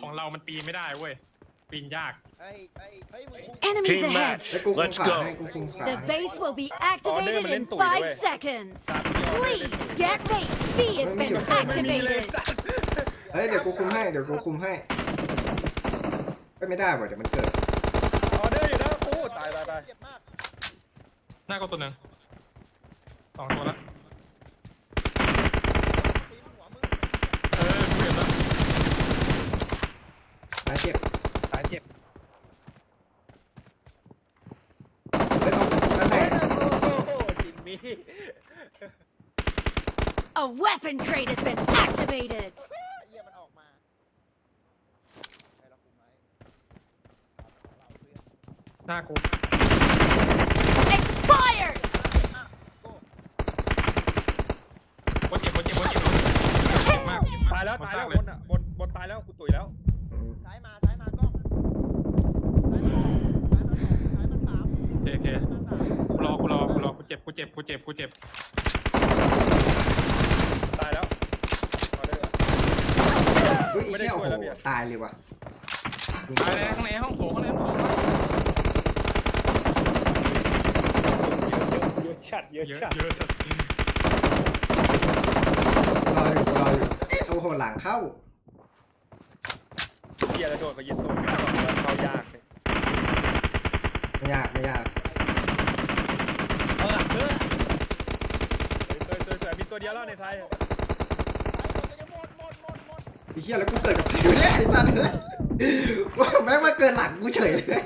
ของเรามันปีนไม่ได้เว้ย ปีนยากเฮ้ยเฮ้ยเฮ้ยมึงคุม Enemies Team ahead. match. แล้วกูคุม Let's ขวา go. ให้กูคุมขวา The ให้ base will be Order activated mà in lên tủi five rồi. seconds. Tạm cho order lên Please tủi. get base B has Mấy been kiểu không mà đi activated. เฮ้ยเดี๋ยวกูคุมให้เดี๋ยวกูคุมให้เอ้ยไม่ได้ว่ะเดี๋ยวมันเกิดออเดอร์อยู่นะโอ้ตายตายตายเจ็บมากหน้าก็ตัวหนึ่งสองตัวละ ปีนหัวมึง เออกูเห็นแล้ว ตายเจ็บตายเจ็บเฮ้ยเอาด้านในโอ้โหจิมมี่ A weapon crate has been activated. เหี้ยมันออกมาให้เราคุมไว้เราเพื่อนหน้ากู เจ็บกูเจ็บกูเจ็บกูเจ็บตายแล้วออเดอร์เฮ้ยไอ้ไม่ได้เหี้ยโอ้ช่วยโหแล้วเนี่ย ตายเลยว่ะตายเลยข้างในห้องโถงข้างในห้องโถงเยอะชัดเยอะเยอะชัดเยอะจัดรออยู่รออยู่โอ้โหหลังเข้าเกียร์แล้วโดนเขายึดตัวไม่ได้เขายากเลยไม่ยากไม่ยาก เออเออสวยสวยสวยมี ตัวเดียวแล้วในไทยหมดหมดหมดหมดไอ้เหี้ยแล้วกูเกิดกับใครอยู่เนี่ยไอ้สัตว์เลยว่าแม่งมาเกิดหลังกูเฉยเลย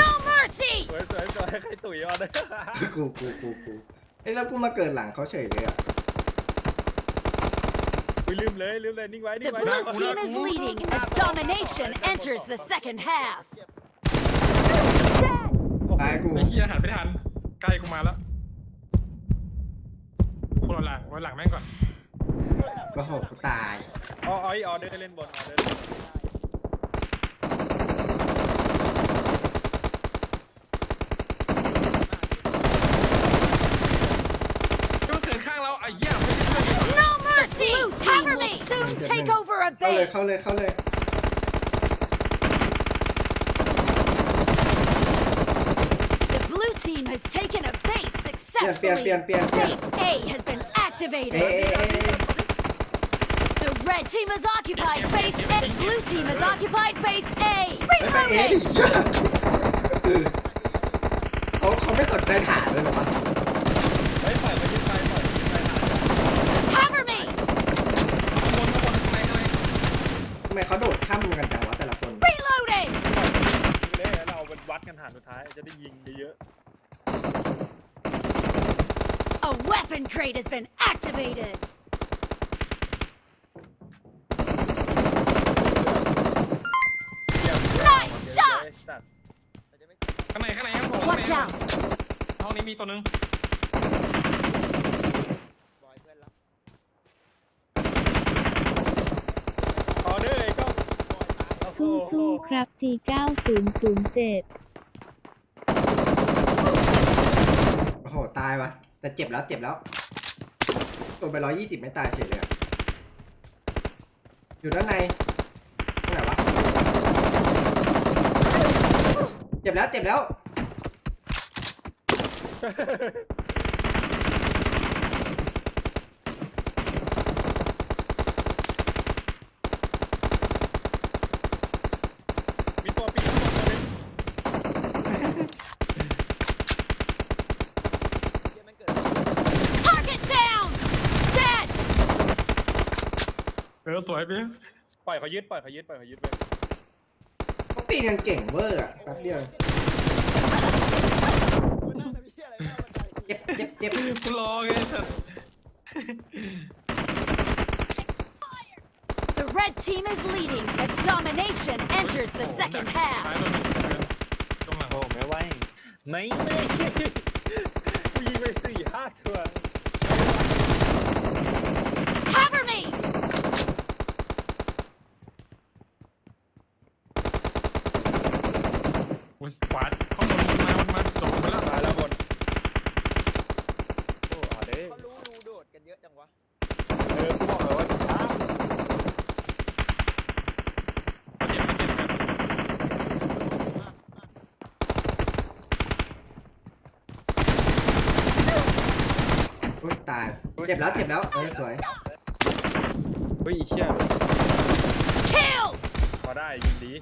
No mercy. สวยสวยสวยใครตุ๋ยออเดอร์กูกูกูกูไอ้ยแล้วกูมาเกิดหลังเขาเฉยเลยอะอุ้ยลืมเลยลืมเลยนิ่งไว้นิ่ The งไว้ blue team is leading as domination enters the second half. ตายกูไอ้เหี้ยหันไม่ทันใกล้กูมาแล้ว กูรอหลังรอหลังแม่งก่อนโอ้โหกูตาย อ๋ออ๋อออเดอร์เล่นบนออเดอร์ก็เกิดข้างเราไอ้เหี้ยไม่ได้ช่วยดีกว่า No mercy. Blue team will soon take over a เข้าเลย base. เข้าเลย เข้าเลย The blue team has taken a base เปลี่ยน เปลี่ยน successfully. เปลี่ยนเปลี่ยนเปลี่ยน Base A has been เอ๊ะ activated. เอ๊ะเอ๊ะเอ๊ะ The red team has occupied base and blue team has occupied base A. เฮ้ยแต่เอ๊ะดิ Reloading. เหี้ยเขาเขาไม่สนใจฐานเลยเหรอวะเฮ้ยปล่อยมายึดไปปล่อยยึดไปหา Cover me. ข้างบนข้างบนข้างในข้างในทำไมเขาโดดข้ามกันจังวะแต่ละคน Reloading. เลยแล้วเราเป็นวัดกันฐานสุดท้ายจะได้ยิงเยอะ A weapon crate has been activated. ๆเยี่ยม Nice shot สัตว์แต่จะไม่ข้างในข้างในห้องโถง Watch out. ห้องนี้มีตัวหนึงบอยเพื่อนรับออเดอร์ไอ้ก็บอยตามสู้สู้ๆครับ G9007 โอ้โห ตายวะ แต่เจ็บแล้วเจ็บแล้วตัวไปร้อยยี่สิบไม่ตายเฉยเลยอะอยู่ด้านในตรงไหนวะ เจ็บแล้วเจ็บแล้ว มีตัวปีนตัวนึง เหี้ยมันเกิด Target down. Dead. เออ สวยพี่ปล่อยเขายึดปล่อยเขายึดปล่อยเขายึดไปเขาปีนกันเก่งเวอร์อะแป๊บเดียวคุณนั่งทำเหี้ยอะไรไม่เอาบันไดเจ็บเจ็บเจ็บกูรอไงสัตว์ The red team is leading as domination enters the second ซ้าย half. ตัวหนึ่งตรงหลังโอ้ไม่ไหวไม่ไม่กูยิงไปสี่ห้าตัว อุ้ยขวาเข้าบนมันมามันมาตกงไปแล้วตายแล้วคนโอ้อ่เขารู้รูโดดกันเยอะจังวะเออบอกเลยว่าช้าเจ็บโอ้เจ็บแล้วเจ็บแล้วเออสวย เฮ้ยเชี่ย Kill! พอได้ยินดี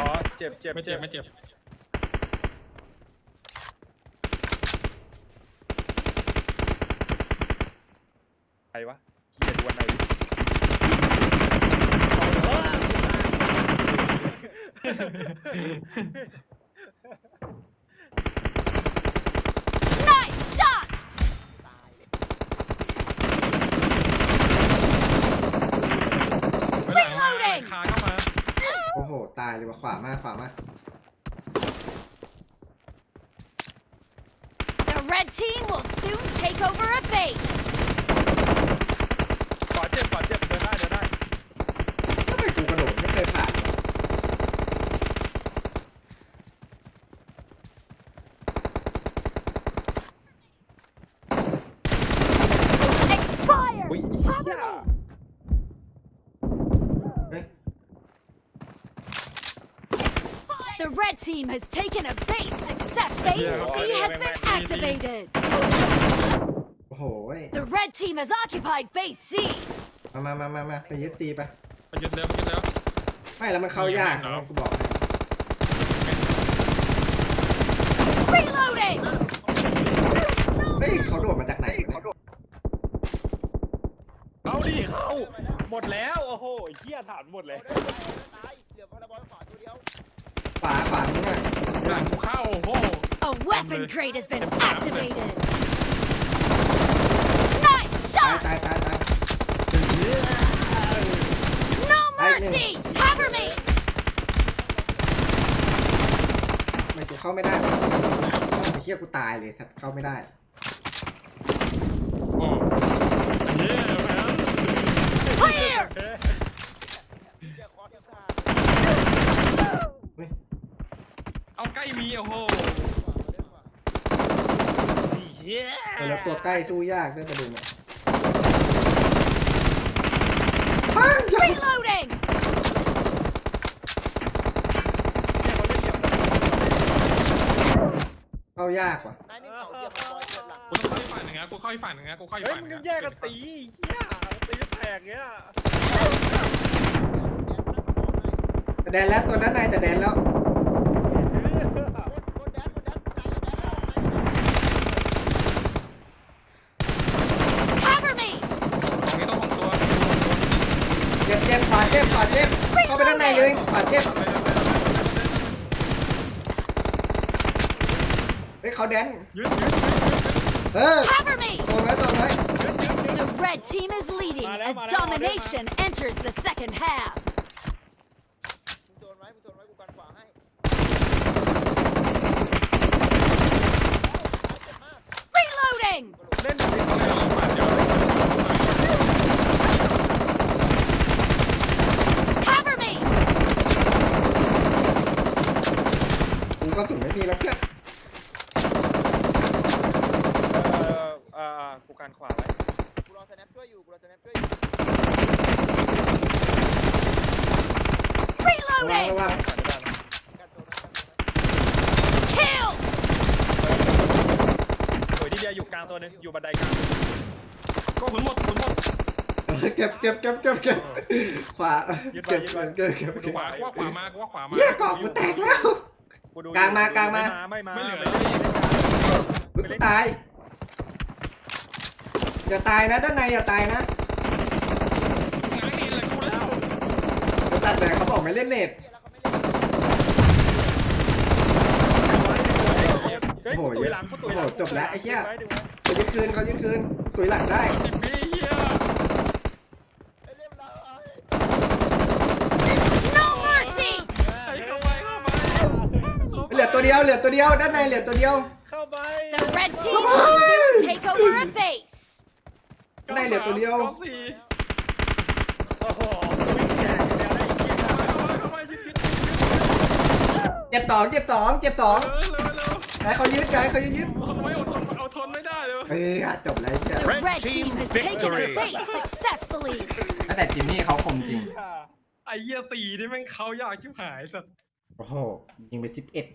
พอเจ็บเจ็บไม่เจ็บไม่เจ็บใครวะเฮียดูวันไหน Nice มากขวามาก The red team will soon take over a base. Team has taken a base. Success base C has been activated. โอ้โหเว้ย The red team has occupied base C. มามามามามาไปยึดตีไป มันยึดเร็วมันยึดเร็วไม่แล้วมันเข้ายากเหรอนะกูบอกให้ Reloading! เฮ้ยเขาโดดมาจากไหนวะเนี่ยเอาดิเข้าหมดแล้ว โอ้โหไอ้เหี้ยฐานหมดเลยเอาได้ตายเหลือพลบอยขวาตัวเดียว ขวาขวามึงอะหลังกูเข้าโอ้โห A weapon crate has been activated. Nice ตาย shot! ตายตายตาย No mercy! Cover me! ทำไมกูเข้าไม่ได้ไอ้เชี่ยกูตายเลยถ้าเข้าไม่ได้ โอ้เย้แมน Clear! เดี๋ยวคอเดี๋ยวขา เฮ้ย เอาใก ล้มีโอ้โหขวาเล่นขวาเหี้ยเออแล้วตัวใกล้สู้ยากด้วยประเด็นเนี่ย Reloading! เข้ายากว่ะนายนี่เก่าเหยียบพลบอยเหยียบหลังกูต้องเข้าอีกฝั่งหนึ่งนะกูเข้าอีกฝั่งหนึ่งนะกูเข้าอีกเฮ้ยฝั่งมึหงนึ่งยังนะแยกกันตีเหี้ยตีแตกเงี้ยแต่แดนแล้วตัวนั้นนายแต่แดนแล้ว โดนแดนโดนแดนตายแดนแล้ว Cover me! ตรงนี้ต้องของตัว เจ็บเจ็บขวาเจ็บขวาเจ็บเข้าไปด้านในเลยขวาเจ็บเฮ้ยเขาแดนยึดยึดเออ Cover me! ตรงไว้ตรงไว้ The red team is leading as domination enters the second half. มึงโดนไว้มึงโดนไว้กูกันขวาให้เจ็บมาก Reloading! เล่นแบบนี้ Cover me! กูก็ถึงไม่มีแล้วเพื่อน เออเอ่อ กูการขวาไว้กูรอสแนปช่วยอยู่กูรอสแนปช่วยอยู่ระวัง Reloading! ระวังกันโดนกันโดน Kill! สวยที่เดียวอยู่กลางตัวนึงอยู่บันไดกลางก็หุนหมดหุนหมดเก็บเก็บเก็บเก็บเก็บขวาเก็บเก็บเก็บเก็บขวากูว่าขวามากูว่าขวามา เหี้ยกรอบกูแตกแล้ว กูดูกลางมากลางมา ไม่มาไม่เหลือไม่แล้วมาอุ๊ยกูตาย อย่าตายนะด้านในอย่าตายนะง้างนี่เลยกูแล้วกูตัดแต่เขาบอกไม่เล่นเน็ตเหี้ยแล้วเขาไม่เล่นเฮ้ยกูตุยหลังกูตุยหลังโอ้โหจบแล้วไอ้เหี้ยดูไว้เขายึดคืนเขายึดคืนตุยหลังได้สิบวิเฮียไอ้เล่มเราไอ้ No mercy! ไอ้เข้าไปเข้าไปเหลือตัวเดียวเหลือตัวเดียวด้านในเหลือตัวเดียวเข้าไป The red team will soon take over a base. ได้เหลือตัวเดียว ก้าสี่โอ้โหวิ่งแจกแนวได้อีกเหี้ยเข้าไปเข้าไปยึดยึดเจ็บสองเจ็บสองเจ็บสองเออเร็วเร็วให้เขายึดให้เขายึดยึดทนไม่อดทนเอาทนไม่ได้เลยเฮ้ยจบแล้วเจ้า The red team has taken a base successfully. แต่จิมมี่เขาคมจริง ไอ้เหี้ยสี่นี่แม่งเขายากชิบหายสัส โอ้โห ยิงไปสิบเอ็ด